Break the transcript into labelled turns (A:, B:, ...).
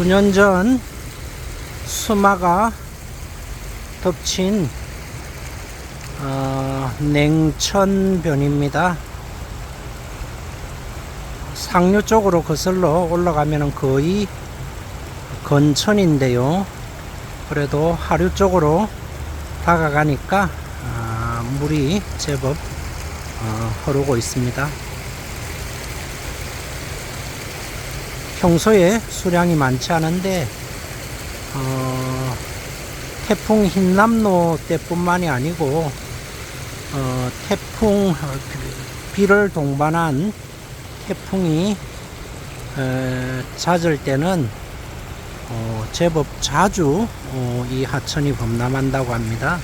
A: 수년 전 수마가 덮친 어, 냉천변입니다. 상류 쪽으로 거슬러 올라가면 거의 건천인데요. 그래도 하류 쪽으로 다가가니까 아, 물이 제법 어, 흐르고 있습니다. 평소에 수량이 많지 않은데 어, 태풍 흰남노 때뿐만이 아니고 어, 태풍 어, 비를 동반한 태풍이 에, 잦을 때는 어, 제법 자주 어, 이 하천이 범람한다고 합니다.